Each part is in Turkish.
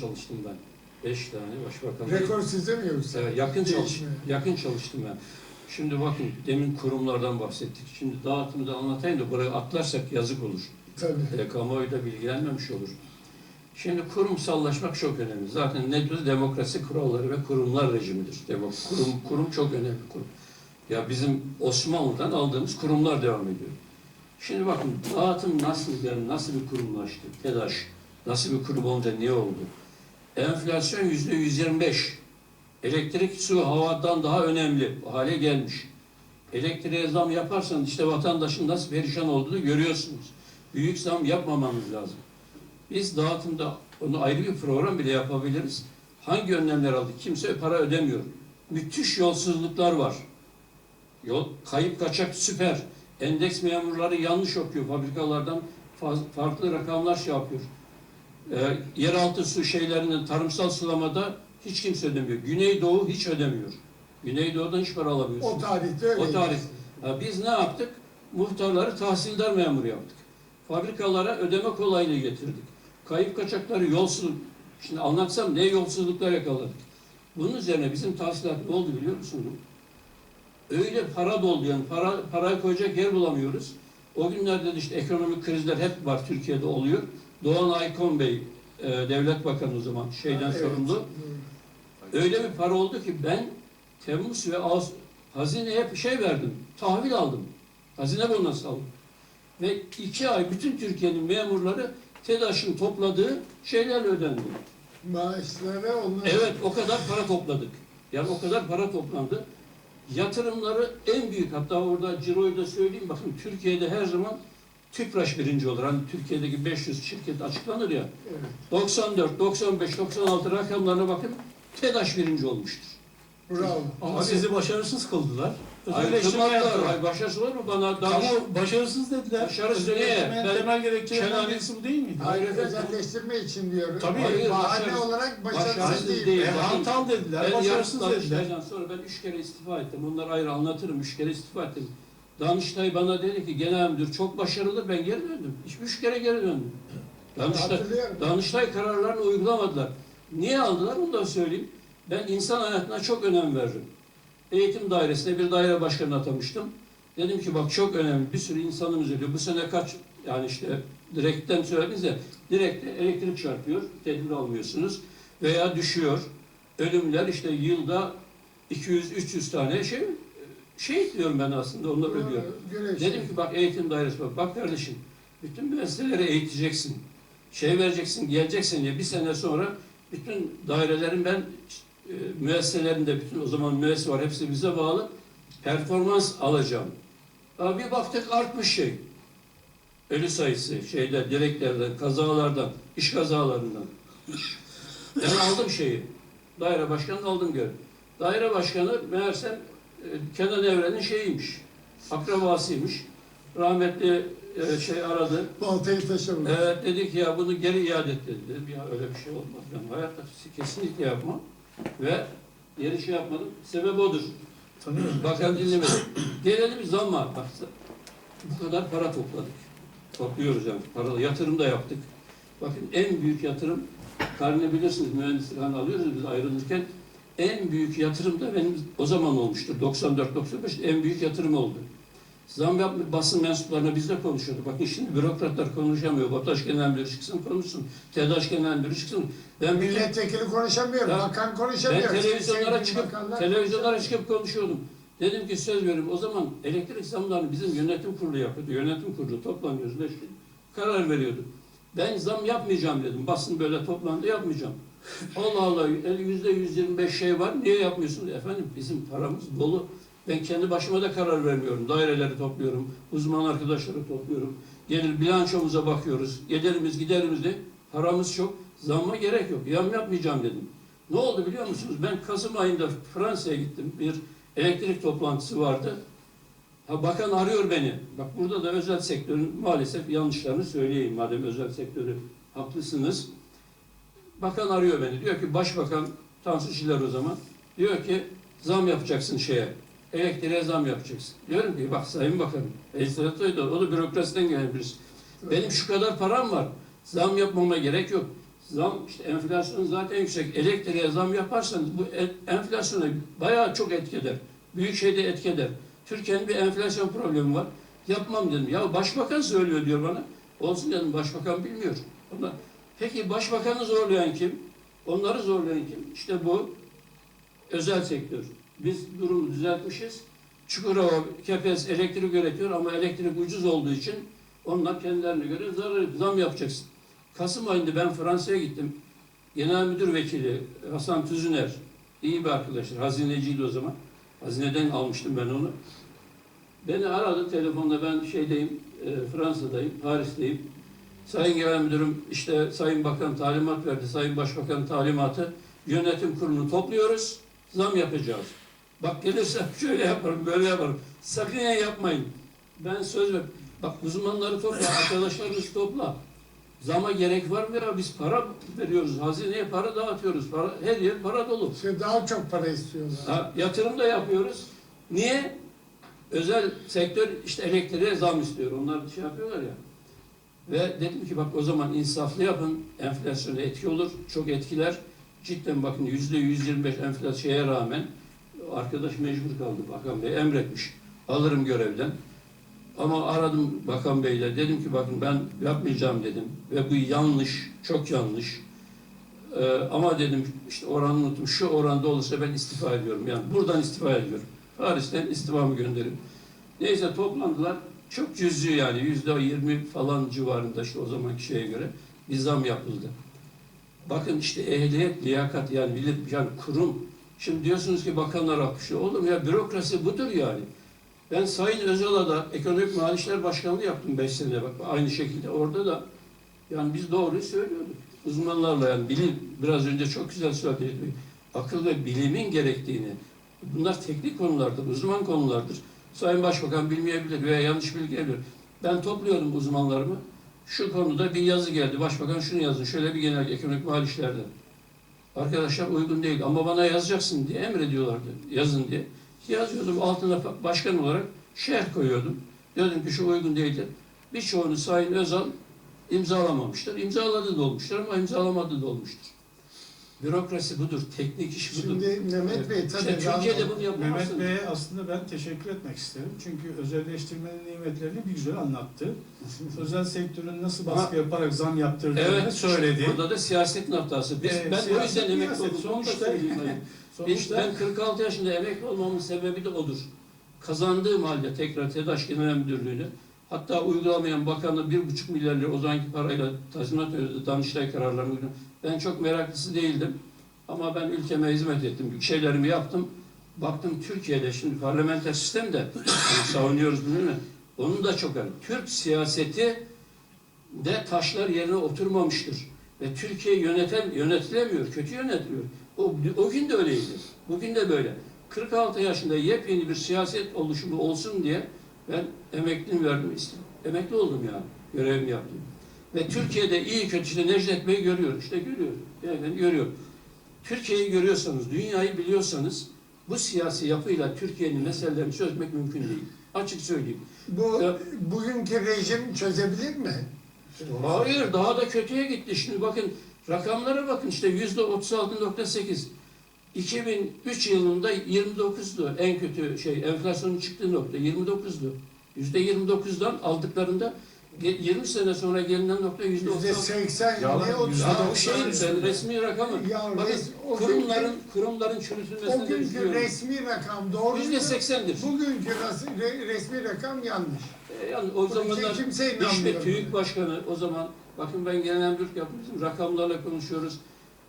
çalıştım ben. Beş tane başbakan. Rekor sizde mi yoksa? Evet, yakın çalış, yakın çalıştım ben. Şimdi bakın demin kurumlardan bahsettik. Şimdi dağıtımı da anlatayım da buraya atlarsak yazık olur. Tabii. E, kamuoyu da bilgilenmemiş olur. Şimdi kurumsallaşmak çok önemli. Zaten nedir? Demokrasi kuralları ve kurumlar rejimidir. Demo kurum, kurum çok önemli kurum. Ya bizim Osmanlı'dan aldığımız kurumlar devam ediyor. Şimdi bakın dağıtım nasıl yani nasıl bir kurumlaştı? TEDAŞ nasıl bir kurum olunca ne oldu? Enflasyon yüzde 125. Elektrik, su, havadan daha önemli hale gelmiş. Elektriğe zam yaparsanız işte vatandaşın nasıl perişan olduğunu görüyorsunuz. Büyük zam yapmamanız lazım. Biz dağıtımda onu ayrı bir program bile yapabiliriz. Hangi önlemler aldık? Kimse para ödemiyor. Müthiş yolsuzluklar var. Yol, kayıp kaçak süper. Endeks memurları yanlış okuyor. Fabrikalardan farklı rakamlar şey yapıyor. Ee, yeraltı su şeylerinin tarımsal sulamada hiç kimse ödemiyor. Güneydoğu hiç ödemiyor. Güneydoğu'dan hiç para alamıyorsunuz. O tarihte öyle. O tarih. Ha, biz ne yaptık? Muhtarları tahsildar memuru yaptık. Fabrikalara ödeme kolaylığı getirdik. Kayıp kaçakları yolsuzluk. Şimdi anlatsam ne yolsuzluklar yakaladık. Bunun üzerine bizim tahsilat ne oldu biliyor musunuz? Öyle para doldu yani para, parayı koyacak yer bulamıyoruz. O günlerde de işte ekonomik krizler hep var Türkiye'de oluyor. Doğan Aykon Bey, e, devlet bakanı o zaman şeyden Ha, evet. sorumlu. Öyle bir para oldu ki ben Temmuz ve Ağustos hazineye bir şey verdim. Tahvil aldım. Hazine bonus aldım. Ve iki ay bütün Türkiye'nin memurları TEDAŞ'ın topladığı şeylerle ödendi. Maaşları onlar. Evet o kadar para topladık. Yani o kadar para toplandı. Yatırımları en büyük hatta orada ciroyu da söyleyeyim bakın Türkiye'de her zaman TÜPRAŞ birinci olur. Hani Türkiye'deki 500 şirket açıklanır ya. Evet. 94, 95, 96 rakamlarına bakın TEDAŞ birinci olmuştur. Bravo. Ama sizi başarısız kıldılar. Özelleştirme kızmadılar. yaptılar. Ay, başarısı olur mu bana? Daha Kamu başarısız dediler. Başarısız niye? Ben- temel gerekçelerinden bu değil miydi? Hayır Hayır, özelleştirme için diyorum. Tabii. Hayır, Bahane başarısız- olarak başarısız, başarısız değil. değil. E, Bakın, hantal dediler, Ben başarısız dediler. Sonra ben üç kere istifa ettim. Onları ayrı anlatırım. Üç kere istifa ettim. Danıştay bana dedi ki genel müdür çok başarılı. Ben geri döndüm. Hiç üç kere geri döndüm. Danıştay. Danıştay kararlarını uygulamadılar. Niye aldılar onu da söyleyeyim. Ben insan hayatına çok önem veririm. Eğitim dairesine bir daire başkanı atamıştım. Dedim ki bak çok önemli bir sürü insanımız ölüyor. Bu sene kaç yani işte direkten söylediniz ya direkte elektrik çarpıyor. Tedbir almıyorsunuz. Veya düşüyor. Ölümler işte yılda 200-300 tane şey şey diyorum ben aslında onlar ölüyor. Görev Dedim ki bak eğitim dairesi bak, bak kardeşim bütün müesseseleri eğiteceksin. Şey vereceksin, geleceksin diye bir sene sonra bütün dairelerin ben e, müesseselerinde bütün o zaman müessese var hepsi bize bağlı performans alacağım. Abi bir baktık artmış şey. Ölü sayısı şeyde direklerden, kazalardan, iş kazalarından. Ben aldım şeyi. Daire başkanı aldım görev. Daire başkanı meğersem Kenan Evren'in şeyiymiş. Akrabasıymış. Rahmetli e, şey aradı. Baltayı vurdu. Evet dedi ki ya bunu geri iade et dedi. Dedim ya öyle bir şey olmaz. Ben hayatta kesinlikle yapmam. Ve geri şey yapmadım. Sebep odur. Tanıyorum. Bakan dinlemedi. Gelelim zamma. Bak, bu kadar para topladık. Topluyoruz yani. Para, yatırım da yaptık. Bakın en büyük yatırım, karne bilirsiniz mühendislik hani alıyoruz biz ayrılırken en büyük yatırım da benim o zaman olmuştur. 94-95 en büyük yatırım oldu. Zam yapma, basın mensuplarına biz de konuşuyorduk. Bakın şimdi bürokratlar konuşamıyor. BOTAŞ Genel Müdürü çıksın konuşsun. TEDAŞ Genel Müdürü çıksın. Ben Milletvekili konuşamıyor, Ya, bakan konuşamıyor. ben televizyonlara çıkıp televizyonlara çıkıp konuşuyordum. Dedim ki söz veriyorum. O zaman elektrik zamlarını bizim yönetim kurulu yapıyordu. Yönetim kurulu toplanıyoruz. Karar veriyordu. Ben zam yapmayacağım dedim. Basın böyle toplandı yapmayacağım. Allah Allah yüzde yüz yirmi beş şey var. Niye yapmıyorsunuz? Efendim bizim paramız dolu. Ben kendi başıma da karar vermiyorum. Daireleri topluyorum. Uzman arkadaşları topluyorum. Gelir bilançomuza bakıyoruz. Gelirimiz giderimiz de paramız çok. Zamma gerek yok. Yam yapmayacağım dedim. Ne oldu biliyor musunuz? Ben Kasım ayında Fransa'ya gittim. Bir elektrik toplantısı vardı. Ha, bakan arıyor beni. Bak burada da özel sektörün maalesef yanlışlarını söyleyeyim. Madem özel sektörü haklısınız. Bakan arıyor beni. Diyor ki başbakan Tansu Çiller o zaman. Diyor ki zam yapacaksın şeye. Elektriğe zam yapacaksın. Diyorum ki bak Sayın Bakanım. Da o da bürokrasiden gelen birisi. Benim şu kadar param var. Zam yapmama gerek yok. Zam, işte enflasyon zaten yüksek. Elektriğe zam yaparsanız bu e- enflasyona bayağı çok etki eder. Büyük şeyde etki eder. Türkiye'nin bir enflasyon problemi var. Yapmam dedim. Ya başbakan söylüyor diyor bana. Olsun dedim başbakan bilmiyor. Onlar, peki başbakanı zorlayan kim? Onları zorlayan kim? İşte bu özel sektör. Biz durumu düzeltmişiz. Çukurova, Kepez elektrik üretiyor ama elektrik ucuz olduğu için onlar kendilerine göre zarar, zam yapacaksın. Kasım ayında ben Fransa'ya gittim. Genel Müdür Vekili Hasan Tüzüner, iyi bir arkadaşlar, hazineciydi o zaman. Hazineden almıştım ben onu. Beni aradı telefonda ben şeydeyim, e, Fransa'dayım, Paris'teyim. Sayın Genel Müdürüm işte Sayın Bakan talimat verdi, Sayın Başbakan talimatı. Yönetim kurulunu topluyoruz, zam yapacağız. Bak gelirse şöyle yaparım, böyle yaparım. Sakın ya yapmayın. Ben söz ver. Bak uzmanları topla, arkadaşlarımızı topla. Zama gerek var mı ya? Biz para veriyoruz, hazineye para dağıtıyoruz. Para, her yer para dolu. Şey, daha çok para istiyorlar. Ha, yatırım da yapıyoruz. Niye? Özel sektör işte elektriğe zam istiyor. Onlar şey yapıyorlar ya. Ve dedim ki bak o zaman insaflı yapın. Enflasyona etki olur. Çok etkiler. Cidden bakın yüzde 125 enflasyona rağmen arkadaş mecbur kaldı. Bakan Bey emretmiş. Alırım görevden. Ama aradım Bakan Bey'le. Dedim ki bakın ben yapmayacağım dedim. Ve bu yanlış. Çok yanlış. Ee, ama dedim işte oranı unuttum. Şu oranda olursa ben istifa ediyorum. Yani buradan istifa ediyorum. Paris'ten istifamı gönderin. Neyse toplandılar. Çok cüzü yani yüzde yirmi falan civarında işte o zamanki şeye göre bir zam yapıldı. Bakın işte ehliyet, liyakat yani bilir yani kurum. Şimdi diyorsunuz ki bakanlar akışıyor. Olur mu ya bürokrasi budur yani. Ben Sayın Özal'a Ekonomik Mali Başkanlığı yaptım 5 sene bak aynı şekilde. Orada da yani biz doğruyu söylüyorduk. Uzmanlarla yani bilim biraz önce çok güzel söyledi. Akıl ve bilimin gerektiğini. Bunlar teknik konulardır, uzman konulardır. Sayın Başbakan bilmeyebilir veya yanlış bilgi verir. Ben topluyordum uzmanlarımı. Şu konuda bir yazı geldi. Başbakan şunu yazın. Şöyle bir genel ekonomik mali işlerden. Arkadaşlar uygun değil ama bana yazacaksın diye emrediyorlardı. Yazın diye. Yazıyordum altına başkan olarak şerh koyuyordum. Diyordum ki şu uygun değildir. Birçoğunu Sayın Özal imzalamamıştır. İmzaladı da olmuştur ama imzalamadı da olmuştur. Bürokrasi budur, teknik iş budur. Şimdi Mehmet Bey tabii İşte Türkiye'de bunu Mehmet. Bey'e aslında ben teşekkür etmek isterim. Çünkü özelleştirmenin nimetlerini bir güzel anlattı. Özel sektörün nasıl baskı yaparak zam yaptırdığını Evet, söyledi. burada da siyasetin hatası. Biz, Ee, ben o siyaset, yüzden emekli siyaset. oldum. Sonuçta- Sonuçta ben 46 yaşında emekli olmamın sebebi de odur. Kazandığım halde tekrar TEDAŞ Genel Müdürlüğü'nü hatta uygulamayan bakanı bir buçuk milyar lira o zamanki parayla tazminat ödedi Danıştay kararlarını uyguladı. Ben çok meraklısı değildim. Ama ben ülkeme hizmet ettim. Bir şeylerimi yaptım. Baktım Türkiye'de şimdi parlamenter sistemde yani savunuyoruz bunu? Onun da çok önemli. Türk siyaseti de taşlar yerine oturmamıştır. Ve Türkiye yöneten, yönetilemiyor, kötü yönetiliyor. O, o gün de öyleydi. Bugün de böyle. 46 yaşında yepyeni bir siyaset oluşumu olsun diye ben emekliliğimi verdim. istedim. Emekli oldum yani. Görevimi yaptım. Ve Türkiye'de iyi kötü işte Necdet Bey görüyor. işte görüyor. Yani görüyor. Türkiye'yi görüyorsanız, dünyayı biliyorsanız bu siyasi yapıyla Türkiye'nin meselelerini çözmek mümkün değil. Açık söyleyeyim. Bu Ya- bugünkü rejim çözebilir mi? Hayır daha da kötüye gitti. Şimdi bakın rakamlara bakın işte yüzde 36.8. 2003 yılında 29'du en kötü şey enflasyonun çıktığı nokta 29'du. Yüzde 29'dan aldıklarında ge- 20 sene sonra gelinen nokta yüzde Yüzde 36. seksen, Yalan, ne yüzde Ya o otuz? şey ben resmi rakamı. Ya Bakın res- o kurumların günkü- kurumların O çürütülmesine de günkü resmi rakam doğru mu? Yüzde 80'dir. Bugünkü re- resmi rakam yanlış. E, Yani o zamanlar kimse inanmıyor. İşte TÜİK Başkanı o zaman bakın ben genel müdürlük. Bizim rakamlarla konuşuyoruz.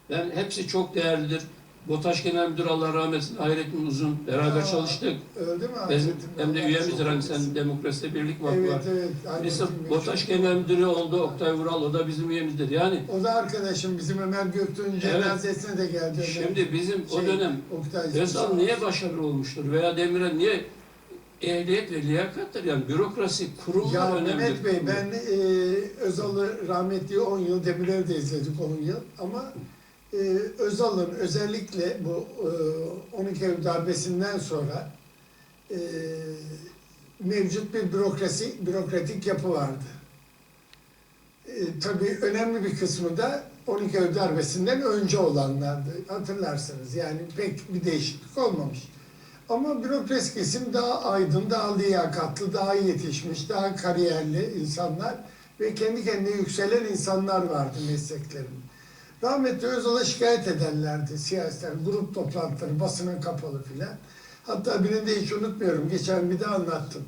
Ben hepsi çok değerlidir. BOTAŞ Genel Müdürü Allah rahmet eylesin Hayrettin Uzun beraber Aa, çalıştık. Öldü mü? Bizim, hem de üyemizdir hani sen Demokraside Birlik Vakfı Evet var. evet. Mesela BOTAŞ Genel Müdürü oldu Oktay Vural o da bizim üyemizdir. Yani O da arkadaşım bizim Ömer Göktuğ'un cenazesine de geldi. şimdi bizim o Şey, dönem Oktay Özal niye başarılı olmuştur veya Demirel niye ehliyet ve liyakattır yani bürokrasi kurumlar Ya önemlidir. Mehmet Bey ben e, Özal'ı rahmetli 10 yıl Demirel'de izledik 10 yıl ama e, Özal'ın özellikle bu e, 12 Eylül darbesinden sonra e, mevcut bir bürokrasi, bürokratik yapı vardı. E, tabii önemli bir kısmı da 12 Eylül darbesinden önce olanlardı. Hatırlarsınız yani pek bir değişiklik olmamış. Ama bürokrasi kesim daha aydın, daha liyakatlı, daha yetişmiş, daha kariyerli insanlar ve kendi kendine yükselen insanlar vardı mesleklerinde. Rahmetli Özal'a şikayet ederlerdi siyasetler, grup toplantıları, basına kapalı filan. Hatta birinde hiç unutmuyorum, geçen bir de anlattım.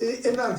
E, en